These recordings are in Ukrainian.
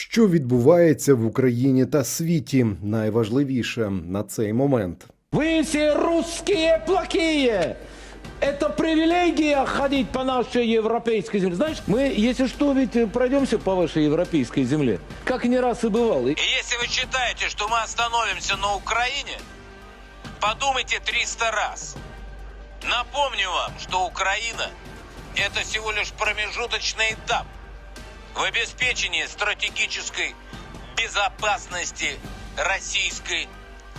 Що відбувається в Україні та світі? Найважливіше на цей момент. Вы все русские плохие! Это привилегия ходить по нашей европейской земле. Знаешь, мы, если что, ведь пройдемся по вашей европейской земле. Как не раз и бывало. И если вы считаете, что мы остановимся на Украине, подумайте 300 раз. Напомню вам, что Украина – это всего лишь промежуточный этап в обеспечении стратегической безопасности Российской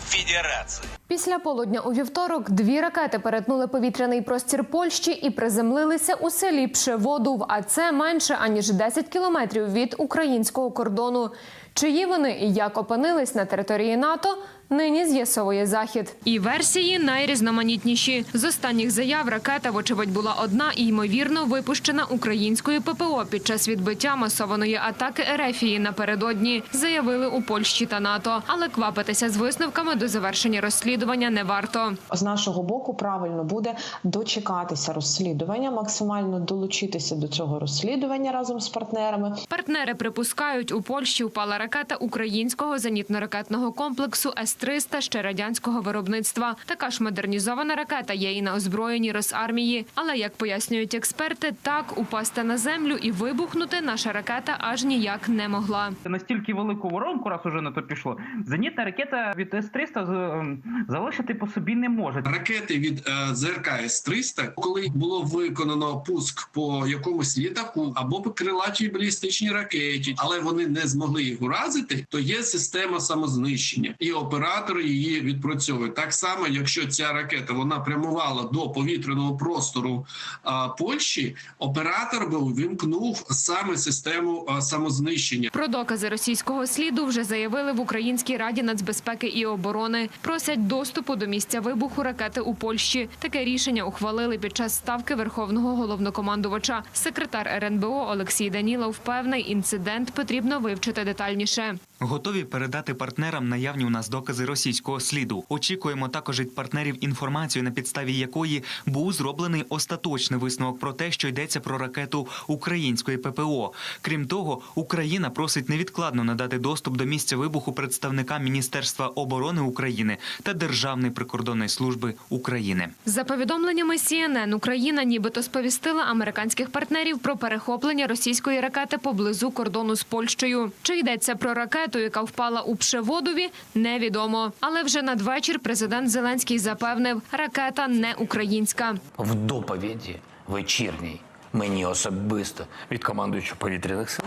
Федерации. Після полудня у вівторок дві ракети перетнули повітряний простір Польщі і приземлилися у селі Пшеводув, а це менше аніж 10 кілометрів від українського кордону. Чиї вони і як опинились на території НАТО, нині з'ясовує захід. І версії найрізноманітніші. З останніх заяв ракета, вочевидь, була одна і ймовірно випущена українською ППО під час відбиття масованої атаки Ерефії напередодні, заявили у Польщі та НАТО. Але квапитися з висновками до завершення розслідування не варто. з нашого боку правильно буде дочекатися розслідування, максимально долучитися до цього розслідування разом з партнерами. Партнери припускають, у Польщі впала ракета українського зенітно-ракетного комплексу С-300 ще радянського виробництва. Така ж модернізована ракета є і на озброєнні Росармії. Але як пояснюють експерти, так упасти на землю і вибухнути наша ракета аж ніяк не могла. настільки велику воронку, раз уже на то пішло, зенітна ракета від С-300 з- ем, залишити по собі не може. ракети від е, ЗРК С-300, коли було виконано пуск по якомусь літаку або по крилатій балістичній ракеті, але вони не змогли їх уразити, то є система самознищення, і оператор її відпрацьовує. Так само, якщо ця ракета вона прямувала до повітряного простору а, Польщі, оператор би увімкнув саме систему а, самознищення. Про докази російського сліду вже заявили в Українській раді нацбезпеки і оборони. Просять доступу до місця вибуху ракети у Польщі. Таке рішення ухвалили під час ставки верховного головнокомандувача. Секретар РНБО Олексій Данілов певний інцидент потрібно вивчити детальніше. Готові передати партнерам наявні у нас докази російського сліду. Очікуємо також від партнерів інформацію, на підставі якої був зроблений остаточний висновок про те, що йдеться про ракету української ППО. Крім того, Україна просить невідкладно надати доступ до місця вибуху представникам Міністерства оборони України та Державної прикордонної служби України. За повідомленнями CNN, Україна нібито сповістила американських партнерів про перехоплення російської ракети поблизу кордону з Польщею. Чи йдеться про ракету, яка впала у Пшеводові, невідомо. Але вже надвечір президент Зеленський запевнив, ракета не українська. в доповіді вечірній мені особисто від командуючого повітряних сил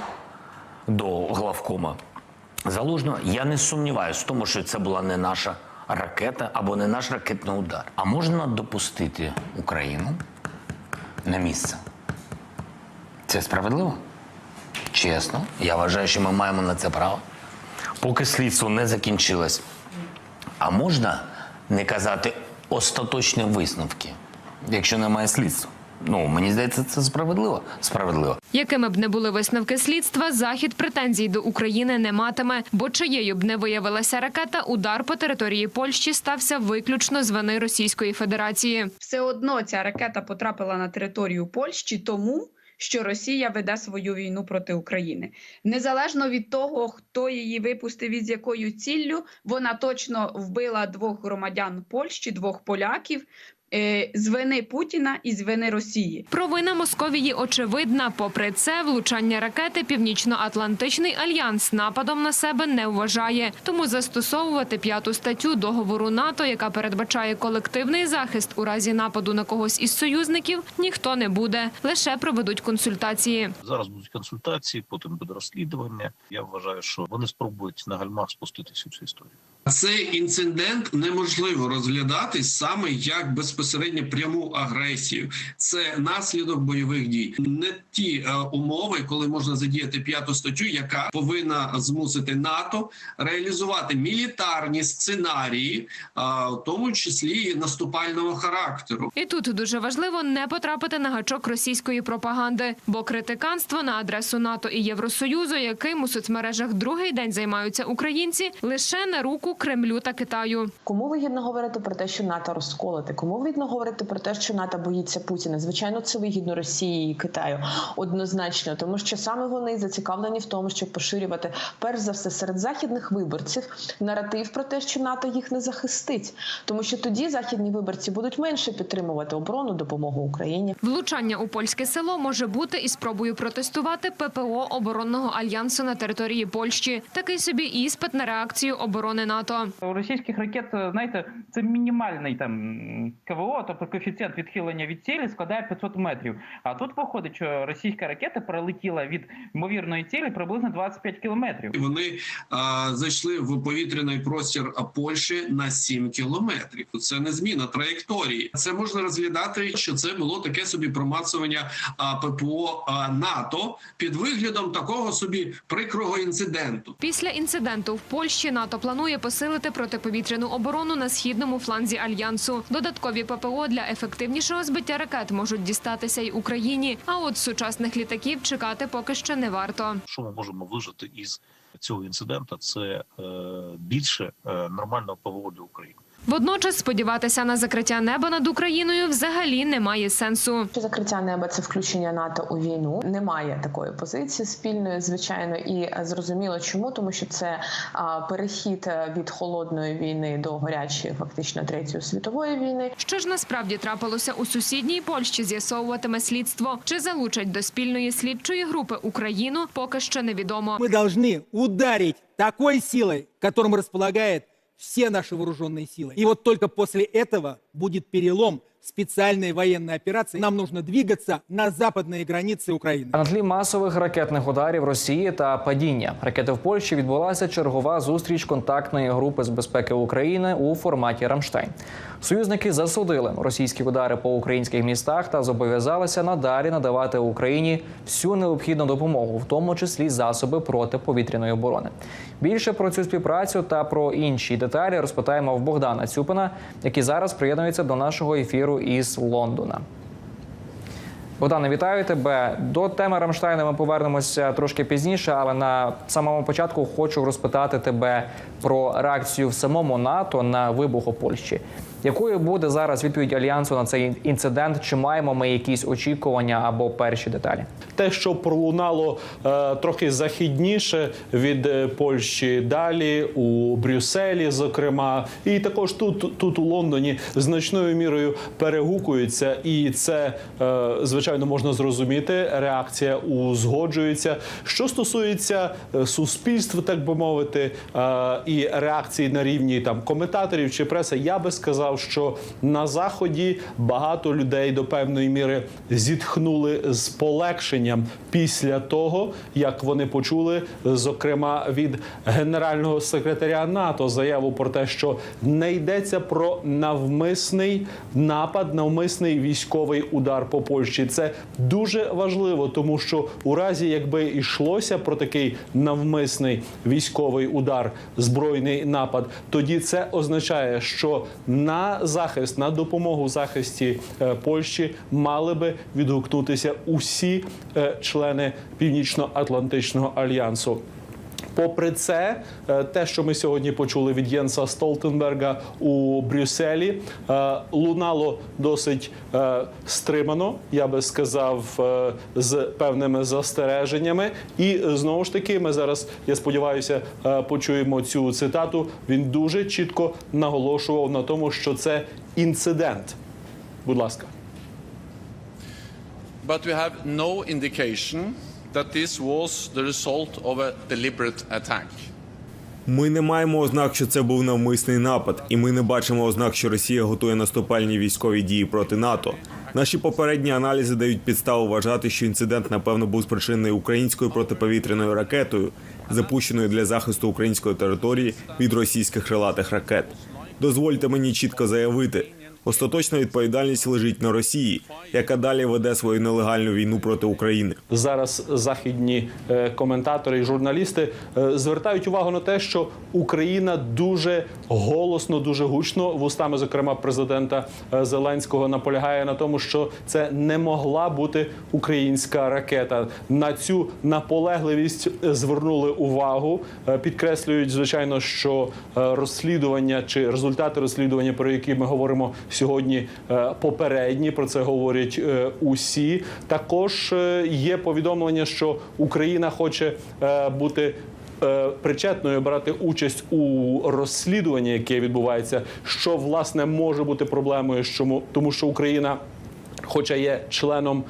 до главкома залужного. Я не сумніваюся в тому, що це була не наша ракета або не наш ракетний удар. А можна допустити Україну на місце? Це справедливо? Чесно, я вважаю, що ми маємо на це право. Поки слідство не закінчилось. А можна не казати остаточні висновки, якщо немає слідства? Ну, мені здається, це справедливо. Справедливо. Якими б не були висновки слідства, захід претензій до України не матиме, бо чиєю б не виявилася ракета, удар по території Польщі стався виключно з вини Російської Федерації. все одно ця ракета потрапила на територію Польщі тому, що Росія веде свою війну проти України. Незалежно від того, хто її випустив і з якою ціллю, вона точно вбила двох громадян Польщі, двох поляків. Е, З вини Путіна і з вини Росії. Провина Московії очевидна. Попри це, влучання ракети Північно-Атлантичний альянс нападом на себе не вважає. Тому застосовувати п'яту статтю договору НАТО, яка передбачає колективний захист у разі нападу на когось із союзників, ніхто не буде. Лише проведуть консультації. Зараз будуть консультації, потім буде розслідування. Я вважаю, що вони спробують на гальмах спуститися в цю історію. Цей інцидент неможливо розглядати саме як безпосередньо пряму агресію. Це наслідок бойових дій, не ті е, умови, коли можна задіяти п'яту статтю, яка повинна змусити НАТО реалізувати мілітарні сценарії, е, в тому числі наступального характеру. І тут дуже важливо не потрапити на гачок російської пропаганди, бо критиканство на адресу НАТО і Євросоюзу, яким у соцмережах другий день займаються українці, лише на руку Кремлю та Китаю. Кому вигідно говорити про те, що НАТО розколоте? Кому вигідно говорити про те, що НАТО боїться Путіна? Звичайно, це вигідно Росії і Китаю однозначно, тому що саме вони зацікавлені в тому, щоб поширювати перш за все серед західних виборців наратив про те, що НАТО їх не захистить, тому що тоді західні виборці будуть менше підтримувати оборону, допомогу Україні. Влучання у польське село може бути і спробою протестувати ППО оборонного альянсу на території Польщі. Такий собі іспит на реакцію оборони НАТО. У російських ракет, знаєте, це мінімальний там КВО, тобто коефіцієнт відхилення від цілі складає 500 метрів. А тут виходить, що російська ракета пролетіла від ймовірної цілі приблизно 25 кілометрів. Вони а, зайшли в повітряний простір Польщі на 7 кілометрів. Це не зміна траєкторії. Це можна розглядати, що це було таке собі промацування а, ППО а, НАТО під виглядом такого собі прикрого інциденту. Після інциденту в Польщі НАТО планує посилити протиповітряну оборону на східному фланзі альянсу. Додаткові ППО для ефективнішого збиття ракет можуть дістатися й Україні. А от сучасних літаків чекати поки що не варто. Що ми можемо вижити із цього інциденту? Це е, більше е, нормального ПВО для України. Водночас сподіватися на закриття неба над Україною взагалі немає сенсу. Що закриття неба це включення НАТО у війну. Немає такої позиції спільної, звичайно, і е, зрозуміло, чому тому, що це а, перехід е, від холодної війни до гарячої, фактично третьої світової війни. Що ж насправді трапилося у сусідній Польщі, з'ясовуватиме слідство. Чи залучать до спільної слідчої групи Україну, поки що невідомо. Мы должны ударить такой силой, которым располагает все наши вооруженные силы. И вот только после этого будет перелом специальной военной операции. Нам нужно двигаться на западные границы Украины. На тлі масових ракетних ударів Росії та падіння ракети в Польщі відбулася чергова зустріч контактної групи з безпеки України у форматі Рамштайн. Союзники засудили російські удари по українських містах та зобов'язалися надалі надавати Україні всю необхідну допомогу, в тому числі засоби протиповітряної оборони. Більше про цю співпрацю та про інші деталі розпитаємо в Богдана Цюпина, який зараз приєднується до нашого ефіру із Лондона. Богдане, вітаю тебе. До теми Рамштайну ми повернемося трошки пізніше, але на самому початку хочу розпитати тебе про реакцію в самому НАТО на вибух у Польщі. Якою буде зараз відповідь альянсу на цей інцидент? Чи маємо ми якісь очікування або перші деталі? те, що пролунало е, трохи західніше від е, Польщі далі у Брюсселі, зокрема, і також тут, тут у Лондоні значною мірою перегукується, і це е, звичайно можна зрозуміти. Реакція узгоджується. Що стосується е, суспільств, так би мовити, е, і реакції на рівні там коментаторів чи преси, я би сказав, що на заході багато людей до певної міри зітхнули з полегшенням після того, як вони почули, зокрема від генерального секретаря НАТО, заяву про те, що не йдеться про навмисний напад, навмисний військовий удар по Польщі. Це дуже важливо, тому що у разі, якби йшлося про такий навмисний військовий удар, збройний напад, тоді це означає, що на захист, на допомогу захисті е, Польщі мали би відгукнутися усі е, члени Північно-Атлантичного альянсу. Попри це, е, те, що ми сьогодні почули від Єнса Столтенберга у Брюсселі, е, лунало досить е, стримано, я би сказав, з певними застереженнями. І знову ж таки, ми зараз, я сподіваюся, почуємо цю цитату. Він дуже чітко наголошував на тому, що це інцидент. Будь ласка. But we have no indication that this was the result of a deliberate attack. Ми не маємо ознак, що це був навмисний напад, і ми не бачимо ознак, що Росія готує наступальні військові дії проти НАТО. Наші попередні аналізи дають підставу вважати, що інцидент напевно був спричинений українською протиповітряною ракетою, запущеною для захисту української території від російських крилатих ракет. Дозвольте мені чітко заявити: Остаточна відповідальність лежить на Росії, яка далі веде свою нелегальну війну проти України. Зараз західні е, коментатори і журналісти е, звертають увагу на те, що Україна дуже голосно, дуже гучно, вустами, зокрема, президента е, Зеленського наполягає на тому, що це не могла бути українська ракета. На цю наполегливість звернули увагу. Підкреслюють, звичайно, що розслідування чи результати розслідування, про які ми говоримо сьогодні, е, попередні. Про це говорять е, усі. Також е, є повідомлення, що Україна хоче бути. Причетною брати участь у розслідуванні, яке відбувається, що власне може бути проблемою, тому, що Україна, хоча є членом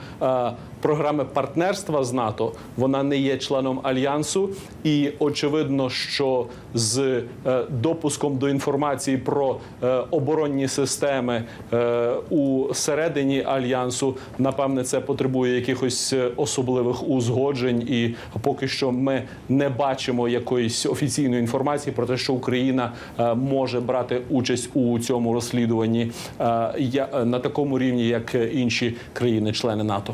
програми партнерства з НАТО, вона не є членом альянсу, і очевидно, що з е, допуском до інформації про е, оборонні системи е, у середині альянсу, напевне, це потребує якихось особливих узгоджень, і поки що ми не бачимо якоїсь офіційної інформації про те, що Україна може брати участь у цьому розслідуванні на такому рівні, як інші країни-члени НАТО.